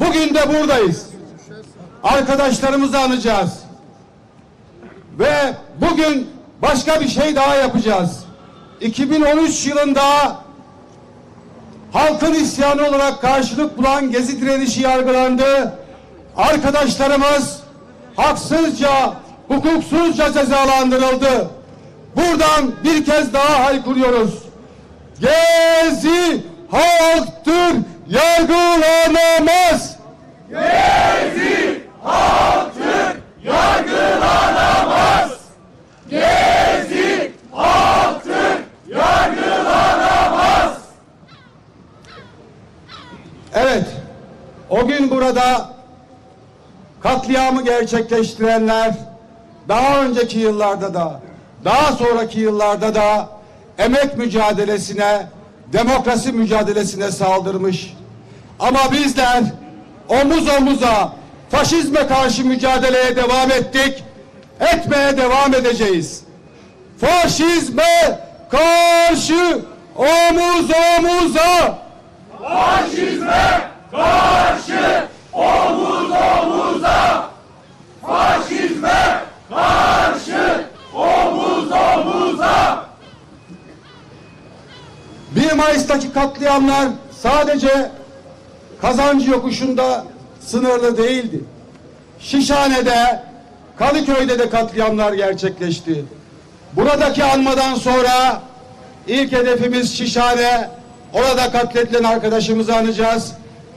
Bugün de buradayız. Arkadaşlarımızı anacağız. Ve bugün başka bir şey daha yapacağız. 2013 yılında halkın isyanı olarak karşılık bulan gezi direnişi yargılandı. Arkadaşlarımız haksızca, hukuksuzca cezalandırıldı. Buradan bir kez daha haykırıyoruz. Gezi halktır, yargılanamaz. Gerçekleştirenler daha önceki yıllarda da daha sonraki yıllarda da emek mücadelesine, demokrasi mücadelesine saldırmış. Ama bizler omuz omuza faşizme karşı mücadeleye devam ettik, etmeye devam edeceğiz. Faşizme karşı omuz omuza Bir Mayıs'taki katliamlar sadece kazancı yokuşunda sınırlı değildi. Şişhane'de, Kadıköy'de de katliamlar gerçekleşti. Buradaki anmadan sonra ilk hedefimiz Şişhane. Orada katledilen arkadaşımızı anacağız.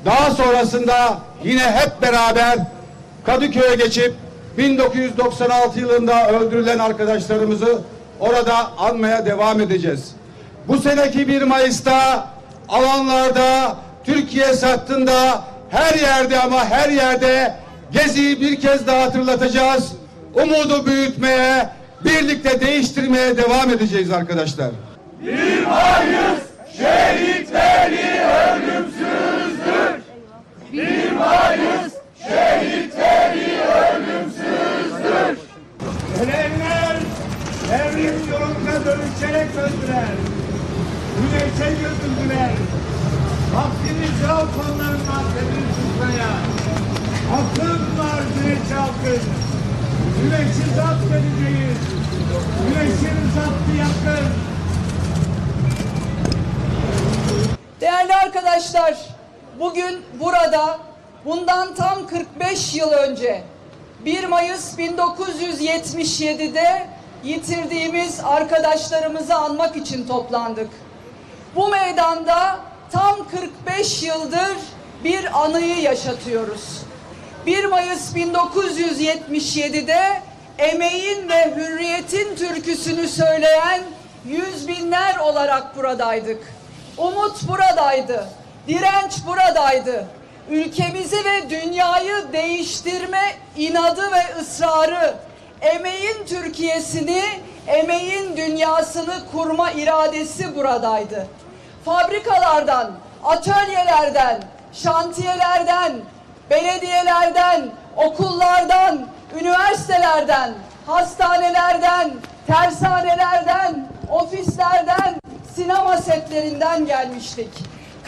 Daha sonrasında yine hep beraber Kadıköy'e geçip 1996 yılında öldürülen arkadaşlarımızı orada anmaya devam edeceğiz. Bu seneki 1 Mayıs'ta alanlarda, Türkiye sattığında her yerde ama her yerde Gezi'yi bir kez daha hatırlatacağız. Umudu büyütmeye, birlikte değiştirmeye devam edeceğiz arkadaşlar. Ölenler devrim yolunda dönüşerek öldüler. Güneşe götürdüler. Vaktimiz yok onların mahvedini tutmaya. Hakkım var güneş halkın. Güneşi zapt edeceğiz. Güneşin zaptı yakın. Değerli arkadaşlar, bugün burada bundan tam 45 yıl önce 1 Mayıs 1977'de yitirdiğimiz arkadaşlarımızı anmak için toplandık. Bu meydanda tam 45 yıldır bir anıyı yaşatıyoruz. 1 Mayıs 1977'de emeğin ve hürriyetin türküsünü söyleyen yüz binler olarak buradaydık. Umut buradaydı. Direnç buradaydı. Ülkemizi ve dünyayı değiştirme inadı ve ısrarı, emeğin Türkiye'sini, emeğin dünyasını kurma iradesi buradaydı. Fabrikalardan, atölyelerden, şantiyelerden, belediyelerden, okullardan, üniversitelerden, hastanelerden, tersanelerden, ofislerden, sinema setlerinden gelmiştik.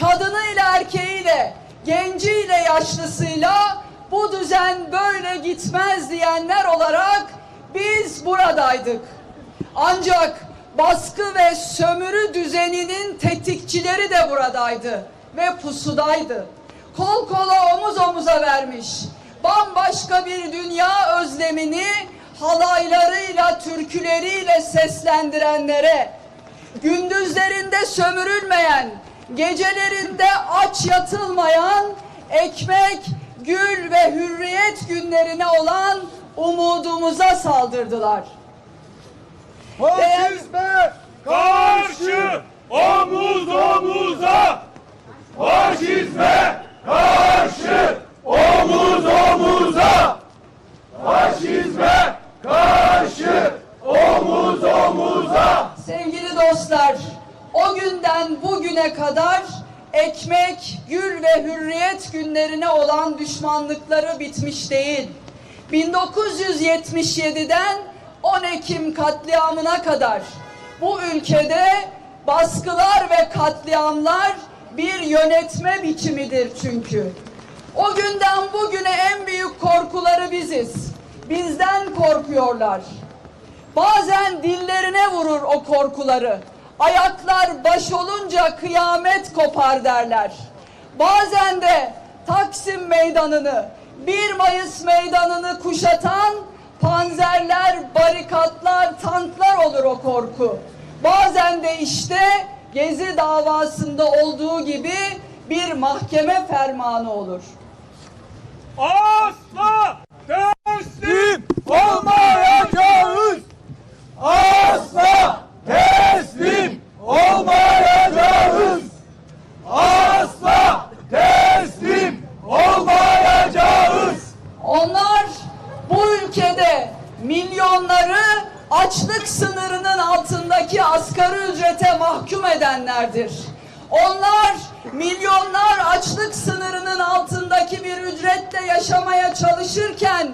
Kadınıyla erkeğiyle, genciyle yaşlısıyla bu düzen böyle gitmez diyenler olarak biz buradaydık. Ancak baskı ve sömürü düzeninin tetikçileri de buradaydı ve pusudaydı. Kol kola omuz omuza vermiş. Bambaşka bir dünya özlemini halaylarıyla, türküleriyle seslendirenlere, gündüzlerinde sömürülmeyen, gecelerinde aç yatılmayan, ekmek, gül ve hürriyet günlerine olan umudumuza saldırdılar. Faşizme karşı omuz omuza. Faşizme karşı omuz omuza. Faşizme karşı omuz omuza. Sevgili dostlar, o günden bugüne kadar ekmek, gül ve hürriyet günlerine olan düşmanlıkları bitmiş değil. 1977'den 10 Ekim katliamına kadar bu ülkede baskılar ve katliamlar bir yönetme biçimidir çünkü. O günden bugüne en büyük korkuları biziz. Bizden korkuyorlar. Bazen dillerine vurur o korkuları. Ayaklar baş olunca kıyamet kopar derler. Bazen de Taksim Meydanı'nı, 1 Mayıs Meydanı'nı kuşatan panzerler, barikatlar, tanklar olur o korku. Bazen de işte Gezi davasında olduğu gibi bir mahkeme fermanı olur. Asla teslim olmayacağız. Asla teslim olmayacağız. Asla teslim olmayacağız. Onlar bu ülkede milyonları açlık sınırının altındaki asgari ücrete mahkum edenlerdir. Onlar milyonlar açlık sınırının altındaki bir ücretle yaşamaya çalışırken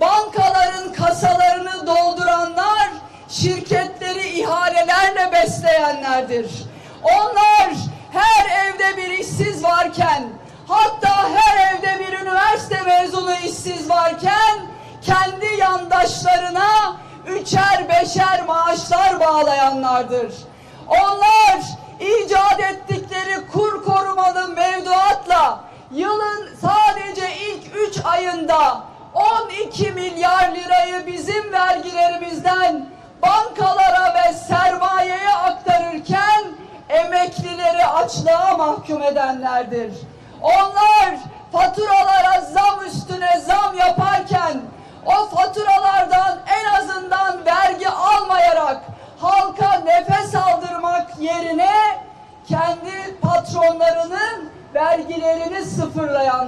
bankaların kasalarını dolduranlar şirketleri ihalelerle besleyenlerdir. Onlar her evde bir işsiz varken hatta her evde bir üniversite mezunu işsiz varken kendi yandaşlarına üçer beşer maaşlar bağlayanlardır. Onlar icat ettikleri kur korumalı mevduatla yılın sadece ilk üç ayında 12 milyar lirayı bizim vergilerimizden bankalara ve sermayeye aktarırken emeklileri açlığa mahkum edenlerdir. Onlar faturalara zam üstüne zam yaparken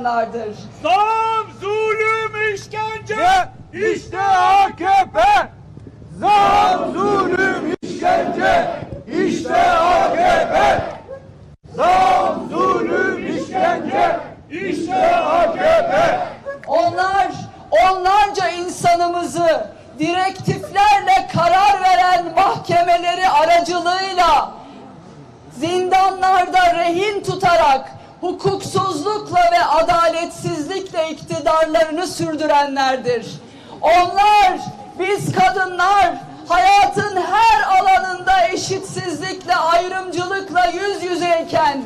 sıfırlayanlardır. Zam, zulüm, işkence. İşte AKP. Zam, zulüm, işkence. İşte AKP. Zam, zulüm, işkence. İşte AKP. Onlar onlarca insanımızı direktiflerle karar veren mahkemeleri aracılığıyla zindanlarda rehin tutarak hukuksuzlukla ve adaletsizlikle iktidarlarını sürdürenlerdir. Onlar, biz kadınlar hayatın her alanında eşitsizlikle, ayrımcılıkla yüz yüzeyken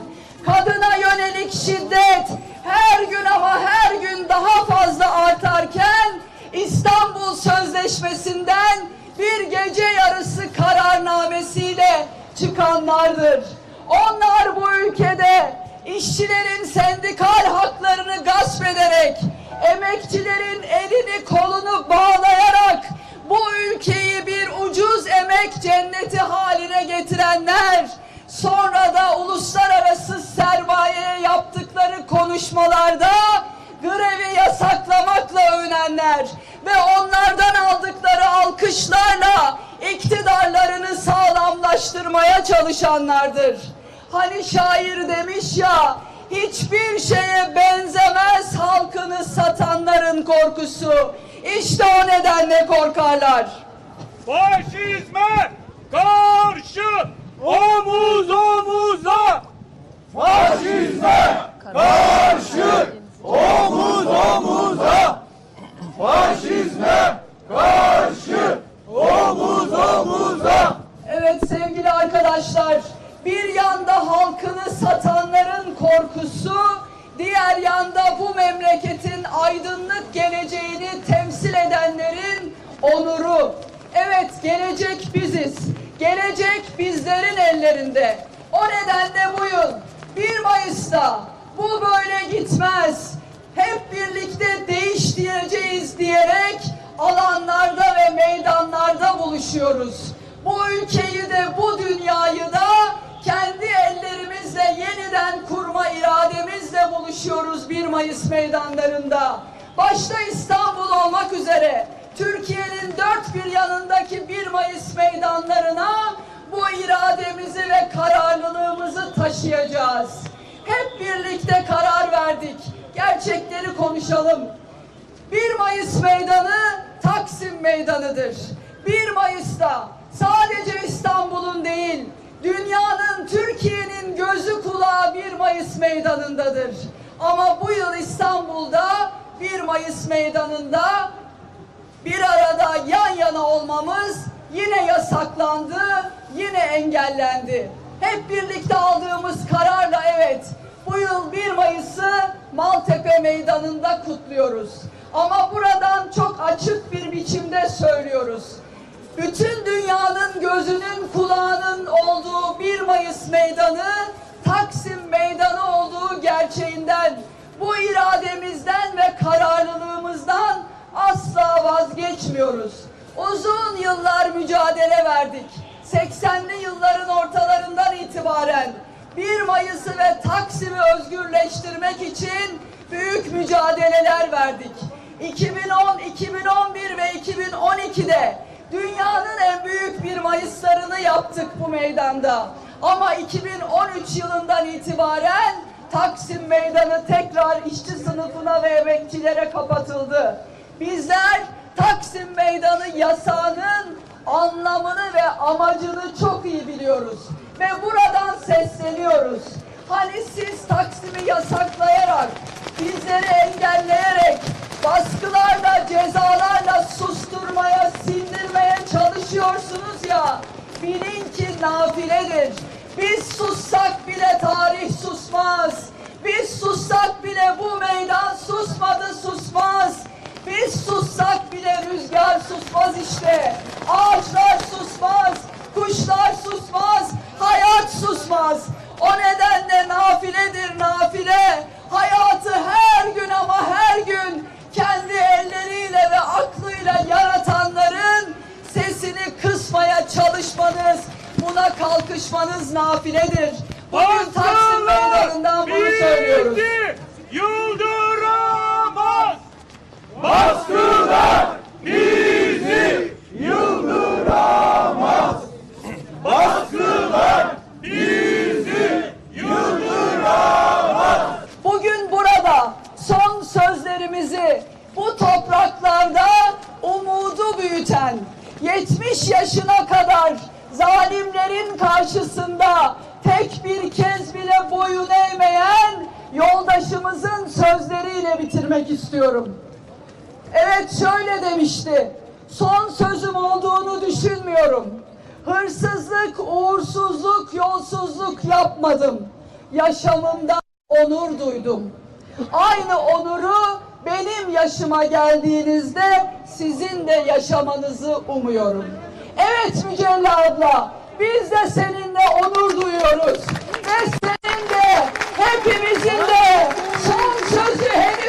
kadına yönelik şiddet her gün ama her gün daha fazla artarken İstanbul Sözleşmesi'nden bir gece yarısı kararnamesiyle çıkanlardır. Onlar bu ülkede işçilerin sendikal haklarını gasp ederek, emekçilerin elini kolunu bağlayarak bu ülkeyi bir ucuz emek cenneti haline getirenler, sonra da uluslararası sermayeye yaptıkları konuşmalarda grevi yasaklamakla övünenler ve onlardan aldıkları alkışlarla iktidarlarını sağlamlaştırmaya çalışanlardır. Hani şair demiş ya, hiçbir şeye benzemez halkını satanların korkusu. İşte o nedenle korkarlar. Faşizme karşı omuz omuza. Faşizme karşı omuz omuza. Faşizme karşı omuz omuza. Evet sevgili arkadaşlar, bir yanda halkını satanların korkusu, diğer yanda bu memleketin aydınlık geleceğini temsil edenlerin onuru. Evet, gelecek biziz. Gelecek bizlerin ellerinde. O nedenle bu yıl 1 Mayıs'ta bu böyle gitmez. Hep birlikte değiştireceğiz diyerek alanlarda ve meydanlarda buluşuyoruz. Bu ülkeyi de bu dünyayı da irademizle buluşuyoruz 1 Mayıs meydanlarında. Başta İstanbul olmak üzere Türkiye'nin dört bir yanındaki 1 Mayıs meydanlarına bu irademizi ve kararlılığımızı taşıyacağız. Hep birlikte karar verdik. Gerçekleri konuşalım. 1 Mayıs meydanı Taksim meydanıdır. 1 Mayıs'ta sadece İstanbul'un değil, dünyanın, Türkiye'nin gözü kulağı 1 Mayıs meydanındadır. Ama bu yıl İstanbul'da 1 Mayıs meydanında bir arada yan yana olmamız yine yasaklandı, yine engellendi. Hep birlikte aldığımız kararla evet bu yıl 1 Mayıs'ı Maltepe Meydanı'nda kutluyoruz. Ama buradan çok açık bir biçimde söylüyoruz. Bütün dünyanın gözünün kulağının olduğu 1 Mayıs Meydanı Taksim Meydanı olduğu gerçeğinden bu irademizden ve kararlılığımızdan asla vazgeçmiyoruz. Uzun yıllar mücadele verdik. 80'li yılların ortalarından itibaren 1 Mayıs'ı ve Taksim'i özgürleştirmek için büyük mücadeleler verdik. 2010, 2011 ve 2012'de dünyanın en büyük 1 Mayıs'larını yaptık bu meydanda. Ama 2013 yılından itibaren Taksim Meydanı tekrar işçi sınıfına ve emekçilere kapatıldı. Bizler Taksim Meydanı yasağının anlamını ve amacını çok iyi biliyoruz. Ve buradan sesleniyoruz. Hani siz Taksim'i yasaklayarak, bizleri engelleyerek, baskılarla, cezalarla susturmaya, sindirmeye çalışıyorsunuz ya, bilin ki nafiledir. Biz sussak bile tarih susmaz. Biz sussak bile bu meydan susmadı susmaz. Biz sussak bile rüzgar susmaz işte. Ağaçlar susmaz, kuşlar susmaz, hayat susmaz. O nedenle nafiledir nafile. Buna kalkışmanız nafiledir. Bugün Taksim Meydanı'ndan bunu söylüyoruz. yıldıramaz. Baskılar bizi yıldıramaz. Baskılar bizi yıldıramaz. Bugün burada son sözlerimizi bu topraklarda umudu büyüten 70 yaşına kadar zalimlerin karşısında tek bir kez bile boyun eğmeyen yoldaşımızın sözleriyle bitirmek istiyorum. Evet şöyle demişti. Son sözüm olduğunu düşünmüyorum. Hırsızlık, uğursuzluk, yolsuzluk yapmadım. Yaşamımda onur duydum. Aynı onuru benim yaşıma geldiğinizde sizin de yaşamanızı umuyorum. Evet Mücella abla, biz de seninle onur duyuyoruz. Ve senin de, hepimizin de son sözü henüz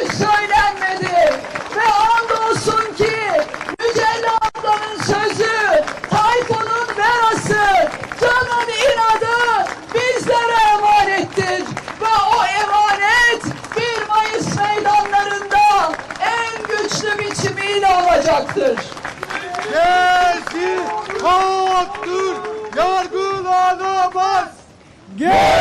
Yeah!